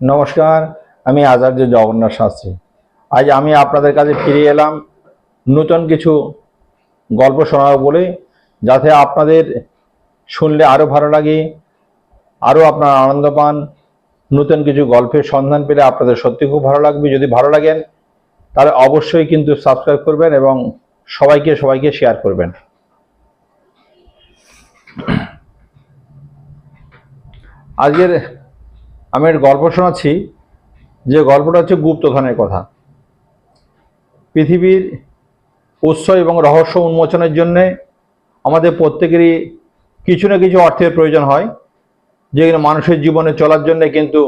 নমস্কার, আমি আচার্য জগন্নাথ শাস্ত্রী। আজ আমি আপনাদের কাছে ফিরে এলাম নতুন কিছু গল্প শোনাবো বলে, যাতে আপনাদের শুনলে আরও ভালো লাগে আরও আপনার আনন্দ পান। নতুন কিছু গল্পের সন্ধান পেলে আপনাদের সত্যি খুব ভালো লাগবে। যদি ভালো লাগেন, তাহলে অবশ্যই কিন্তু সাবস্ক্রাইব করবেন এবং সবাইকে সবাইকে শেয়ার করবেন। আজকের আমি একটা গল্প শোনাচ্ছি, যে গল্পটা হচ্ছে গুপ্তধনের কথা। পৃথিবীর উৎস এবং রহস্য উন্মোচনের জন্যে আমাদের প্রত্যেকেরই কিছু না কিছু অর্থের প্রয়োজন হয়, যেগুলো মানুষের জীবনে চলার জন্য কিন্তু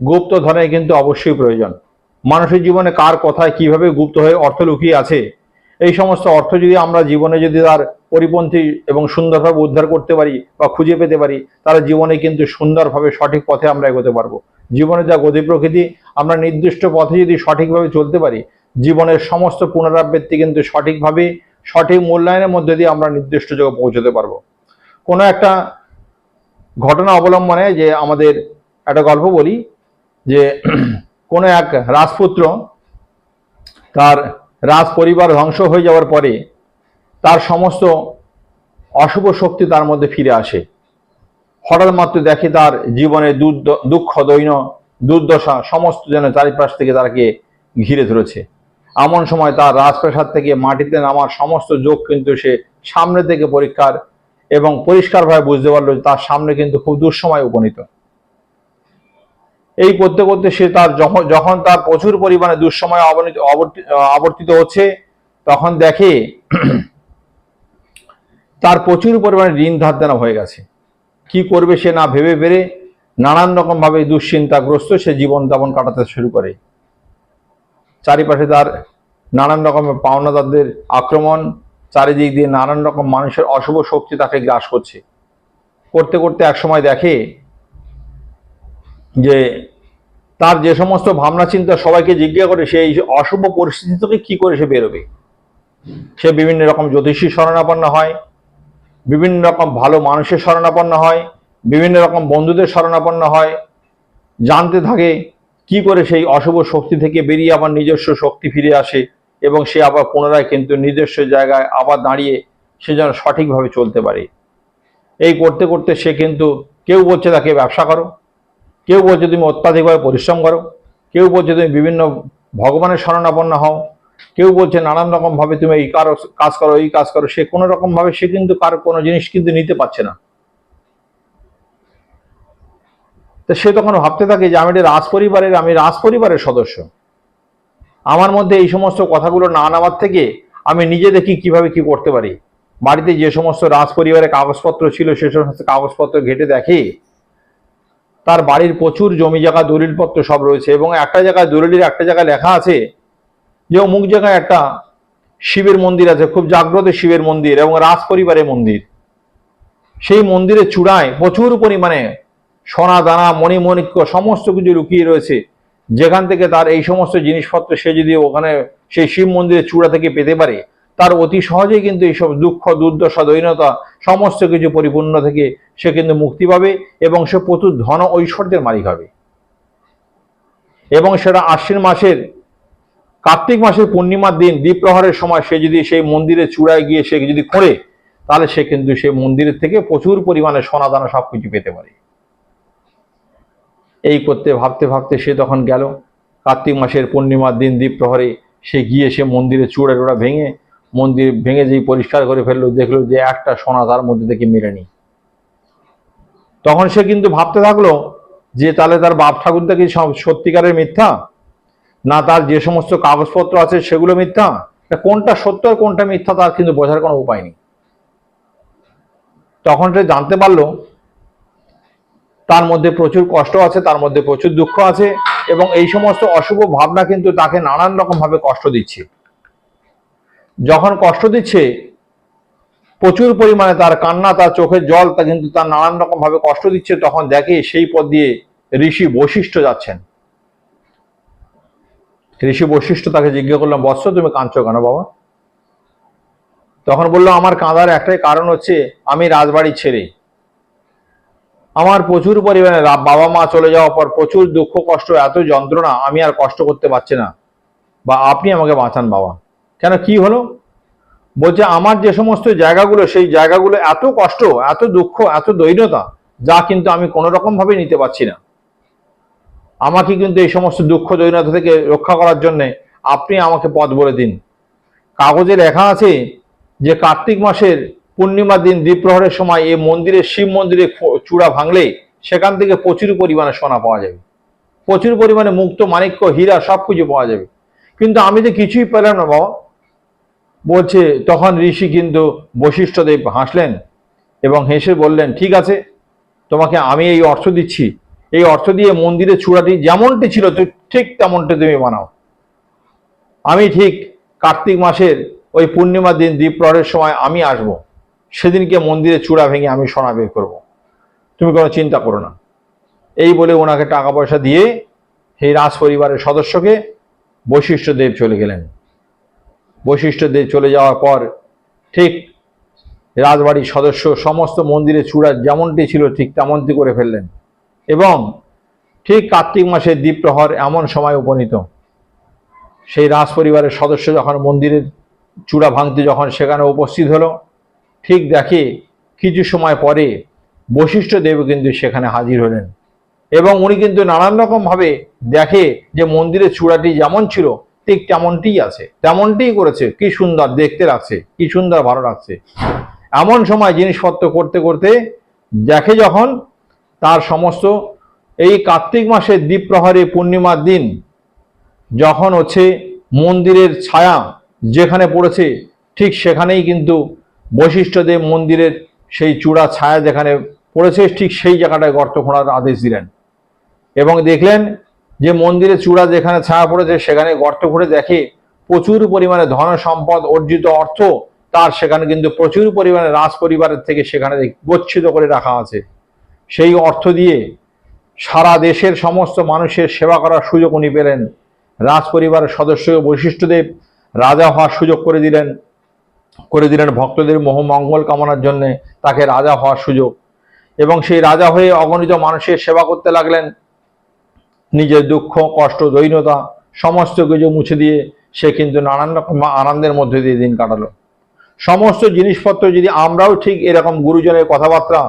গুপ্তধনের কিন্তু অবশ্যই প্রয়োজন। মানুষের জীবনে কার কথায় কীভাবে গুপ্ত হয়ে অর্থ লুকিয়ে আছে এই সমস্ত অর্থ যদি আমরা জীবনে যদি তার পরিপন্থী এবং সুন্দরভাবে উদ্ধার করতে পারি বা খুঁজে পেতে পারি, তাহলে জীবনে কিন্তু সুন্দরভাবে সঠিক পথে আমরা এগোতে পারব। জীবনে যা গতি প্রকৃতি, আমরা নির্দিষ্ট পথে যদি সঠিকভাবে চলতে পারি, জীবনের সমস্ত পুনরাবৃত্তি কিন্তু সঠিকভাবে, সঠিক মূল্যায়নের মধ্যে দিয়ে আমরা নির্দিষ্ট জায়গায় পৌঁছতে পারব। কোনো একটা ঘটনা অবলম্বনে যে আমাদের একটা গল্প বলি যে, কোনো এক রাজপুত্র তার রাজ পরিবার ধ্বংস হয়ে যাওয়ার পরে তার সমস্ত অশুভ শক্তি তার মধ্যে ফিরে আসে। হঠাৎ মাত্র দেখে তার জীবনে দুঃখ দৈন্য দুর্দশা সমস্ত যেন চারিপাশ থেকে তাকে ঘিরে ধরেছে। এমন সময় তার রাজপ্রাসাদ থেকে মাটিতে নামার সমস্ত যোগ কিন্তু সে সামনে থেকে পরীক্ষার এবং পরিষ্কারভাবে বুঝতে পারল তার সামনে কিন্তু খুব দুঃসময় উপনীত। এই করতে করতে সে তার যখন যখন তার প্রচুর পরিমাণে দুঃসময় আবর্তিত হচ্ছে, তখন দেখে তার প্রচুর পরিমাণে ঋণ ধার দেনা হয়ে গেছে। কি করবে সে না ভেবে পেরে নানান রকম ভাবে দুশ্চিন্তাগ্রস্ত সে জীবন যাপন কাটাতে শুরু করে। চারিপাশে তার নানান রকমের পাওনাদারদের আক্রমণ, চারিদিক দিয়ে নানান রকম মানুষের অশুভ শক্তি তাকে গ্রাস করছে। করতে করতে এক সময় দেখে যে তার যে সমস্ত ভাবনা চিন্তা সবাইকে জিজ্ঞাসা করে সেই অশুভ পরিস্থিতি থেকে কি করে সে বেরোবে? সে বিভিন্ন রকম জ্যোতিষী শরণাপন্ন হয়, বিভিন্ন রকম ভালো মানুষের শরণাপন্ন হয়, বিভিন্ন রকম বন্ধুদের শরণাপন্ন হয়, জানতে থাকে কি করে সেই অশুভ শক্তি থেকে বেরিয়ে আবার নিজস্ব শক্তি ফিরে আসে এবং সে আবার পুনরায় কিন্তু নিজস্ব জায়গায় আবার দাঁড়িয়ে সে যেন সঠিকভাবে চলতে পারে। এই করতে করতে সে কিন্তু কেউ বলছে তাকে ব্যবসা করো। কেউ বলছে তুমি অত্যাধিকভাবে পরিশ্রম করো, কেউ বলছে তুমি বিভিন্ন ভগবানের শরণাপন্ন হও, কেউ বলছে নানান রকমভাবে তুমি এই কারও কাজ করো, এই কাজ করো, সে কোনো রকমভাবে সে কিন্তু কারও কোনো জিনিস কিন্তু নিতে পারছে না। তো সে তখন ভাবতে থাকে যে আমি রাজ পরিবারের আমি রাজ পরিবারের সদস্য। আমার মধ্যে এই সমস্ত কথাগুলো না নেওয়ার থেকে আমি নিজে দেখি কীভাবে কি করতে পারি। বাড়িতে যে সমস্ত রাজ পরিবারের কাগজপত্র ছিল, সে সমস্ত কাগজপত্র ঘেটে দেখে তার বাড়ির প্রচুর জমি জায়গা, দলিলপত্র সব রয়েছে এবং একটা জায়গায় দলিলের একটা জায়গায় লেখা আছে যে অমুক জায়গায় একটা শিবের মন্দির আছে, খুব জাগ্রত শিবের মন্দির এবং রাজ পরিবারের মন্দির। সেই মন্দিরের চূড়ায় প্রচুর পরিমাণে সোনা, দানা মণিমণিক্য সমস্ত কিছু লুকিয়ে রয়েছে। যেখান থেকে তার এই সমস্ত জিনিসপত্র সে যদি ওখানে সেই শিব মন্দিরের চূড়া থেকে পেতে পারে তার অতি সহজেই কিন্তু এইসব দুঃখ, দুর্দশা, দৈনতা সমস্ত কিছু পরিপূর্ণ থেকে সে কিন্তু মুক্তি পাবে এবং সে প্রচুর ধন ঐশ্বর্যের মালিক হবে। এবং সেটা আশ্বিন মাসের, কার্তিক মাসের পূর্ণিমার দিন দ্বীপ প্রহরের সময় সে যদি সেই মন্দিরের চূড়ায় গিয়ে সে যদি খোঁড়ে, তাহলে সে কিন্তু সেই মন্দিরের থেকে প্রচুর পরিমাণে সোনা দানা সব কিছু পেতে পারে। এই করতে ভাবতে ভাবতে সে তখন গেল। কার্তিক মাসের পূর্ণিমার দিন দ্বীপ প্রহরে সে গিয়ে সে মন্দিরের চূড়া টুড়া ভেঙে মন্দির ভেঙে যেই পরিষ্কার করে ফেলল, দেখল যে একটা সোনা তার মধ্যে থেকে মেলেনি। তখন সে কিন্তু ভাবতে থাকল যে তাহলে তার বাপ ঠাকুরটা কি সত্যিকারের মিথ্যা? না তার যে সমস্ত কাগজপত্র আছে সেগুলো মিথ্যা? কোনটা সত্য আর কোনটা মিথ্যা তার কিন্তু বোঝার কোনো উপায় নেই। তখন সে জানতে পারল তার মধ্যে প্রচুর কষ্ট আছে, তার মধ্যে প্রচুর দুঃখ আছে এবং এই সমস্ত অশুভ ভাবনা কিন্তু তাকে নানান রকম ভাবে কষ্ট দিচ্ছে। যখন কষ্ট দিচ্ছে, প্রচুর পরিমাণে তার কান্না, তার চোখের জল, তা কিন্তু তার নানান রকম ভাবে কষ্ট দিচ্ছে, তখন দেখে সেই পথ দিয়ে ঋষি বৈশিষ্ট্য যাচ্ছেন। ঋষি বৈশিষ্ট্য তাকে জিজ্ঞাসা করলাম বৎস, তুমি কাঁদছো কেন বাবা? তখন বলল, আমার কাঁদার একটাই কারণ হচ্ছে আমি রাজবাড়ি ছেড়ে। আমার প্রচুর পরিমাণে বাবা মা চলে যাওয়ার পর প্রচুর দুঃখ, কষ্ট, এত যন্ত্রণা আমি আর কষ্ট করতে পারছি না। বা আপনি আমাকে বাঁচান বাবা। কেন কি হলো? বলছে, আমার যে সমস্ত জায়গাগুলো, সেই জায়গাগুলো এত কষ্ট, এত দুঃখ, এত দৈন্যতা, যা কিন্তু আমি কোনো রকম ভাবে নিতে পারছি না। আমাকে কিন্তু এই সমস্ত দুঃখ, দৈন্যতা থেকে রক্ষা করার জন্য আপনি আমাকে পথ বলে দিন। কাগজে লেখা আছে যে, কার্তিক মাসের পূর্ণিমার দিন দ্বীপ্রহরের সময় এই মন্দিরে, শিব মন্দিরে চূড়া ভাঙলে সেখান থেকে প্রচুর পরিমাণে সোনা পাওয়া যাবে। প্রচুর পরিমাণে মুক্ত মানিক্য হীরা সব কিছু পাওয়া যাবে। কিন্তু আমি তো কিছুই পেলাম না, বাবা। বলছে, তখন ঋষি কিন্তু বশিষ্ঠদেব হাসলেন এবং হেসে বললেন, ঠিক আছে, তোমাকে আমি এই অর্থ দিচ্ছি। এই অর্থ দিয়ে মন্দিরের চূড়াটি যেমনটি ছিল তুই ঠিক তেমনটি তুমি বানাও। আমি ঠিক কার্তিক মাসের ওই পূর্ণিমার দিন দ্বীপ প্রহরের সময় আমি আসব। সেদিনকে মন্দিরের চূড়া ভেঙে আমি সোনা বের করব। তুমি কোনো চিন্তা করো না। এই বলে ওনাকে টাকা পয়সা দিয়ে সেই রাজ পরিবারের সদস্যকে বৈশিষ্ট্যদেব চলে গেলেন। বৈশিষ্ট্যদেব চলে যাওয়ার পর ঠিক রাজবাড়ির সদস্য সমস্ত মন্দিরের চূড়া যেমনটি ছিল ঠিক তেমনটি করে ফেললেন। এবং ঠিক কার্তিক মাসের দ্বীপ্রহর এমন সময় উপনীত। সেই রাজ পরিবারের সদস্য যখন মন্দিরের চূড়া ভাঙতে যখন সেখানে উপস্থিত হলো, ঠিক দেখে কিছু সময় পরে বশিষ্ঠ দেব কিন্তু সেখানে হাজির হলেন। এবং উনি কিন্তু নানান রকমভাবে দেখে যে মন্দিরের চূড়াটি যেমন ছিল ঠিক তেমনটিই আছে। তেমনটিই করেছে। কি সুন্দর দেখতে লাগছে, কি সুন্দর ভালো লাগছে। এমন সময় জিনিসপত্র করতে করতে দেখে যখন তার সমস্ত এই কার্তিক মাসের দ্বীপ্রহরে পূর্ণিমার দিন, যখন হচ্ছে মন্দিরের ছায়া যেখানে পড়েছে, ঠিক সেখানেই কিন্তু বৈশিষ্ট্যদেব মন্দিরের সেই চূড়া ছায়া যেখানে পড়েছে, ঠিক সেই জায়গাটায় গর্ত খোঁড়ার আদেশ দিলেন। এবং দেখলেন যে মন্দিরে চূড়া যেখানে ছায়া পড়েছে, সেখানে গর্ত খুঁড়ে দেখে প্রচুর পরিমাণে ধন সম্পদ, অর্জিত অর্থ তার সেখানে কিন্তু প্রচুর পরিমাণে রাজ পরিবারের থেকে সেখানে গচ্ছিত করে রাখা আছে। সেই অর্থ দিয়ে সারা দেশের সমস্ত মানুষের সেবা করার সুযোগ উনি পেলেন। রাজ পরিবারের সদস্য বৈশিষ্ট্যদেব রাজা হওয়ার সুযোগ করে দিলেন। করে দিলেন ভক্তদের মোহ মঙ্গল কামনার জন্যে তাকে রাজা হওয়ার সুযোগ। এবং সেই রাজা হয়ে অগণিত মানুষের সেবা করতে লাগলেন। নিজের দুঃখ, কষ্ট দৈনতা সমস্ত কিছু মুছে দিয়ে সে কিন্তু নানান রকম আনন্দের মধ্যে দিয়ে দিন কাটালো। সমস্ত জিনিসপত্র যদি আমরাও ঠিক এরকম গুরুজনের কথাবার্তা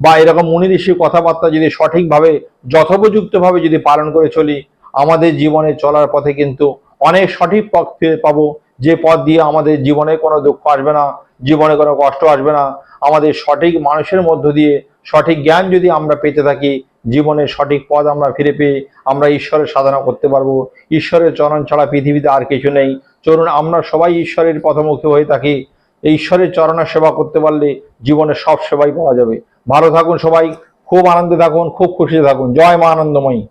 বা এরকম মুনি ঋষির কথাবার্তা যদি সঠিকভাবে, যথোপযুক্তভাবে যদি পালন করে চলি, আমাদের জীবনে চলার পথে কিন্তু অনেক সঠিক পথ ফিরে পাবো। যে পথ দিয়ে আমাদের জীবনে কোনো দুঃখ আসবে না, জীবনে কোনো কষ্ট আসবে না, আমাদের সঠিক মানুষের মধ্য দিয়ে সঠিক জ্ঞান যদি আমরা পেতে থাকি জীবনের সঠিক পথ আমরা ফিরে পেয়ে আমরা ঈশ্বরের সাধনা করতে পারব। ঈশ্বরের চরণ ছাড়া পৃথিবীতে আর কিছু নেই। চলুন, আমরা সবাই ঈশ্বরের পথমুখী হয়ে থাকি। ঈশ্বরের চরণের সেবা করতে পারলে জীবনের সব সেবাই পাওয়া যাবে। ভালো থাকুন সবাই। খুব আনন্দে থাকুন, খুব খুশিতে থাকুন। জয় মা আনন্দময়ী।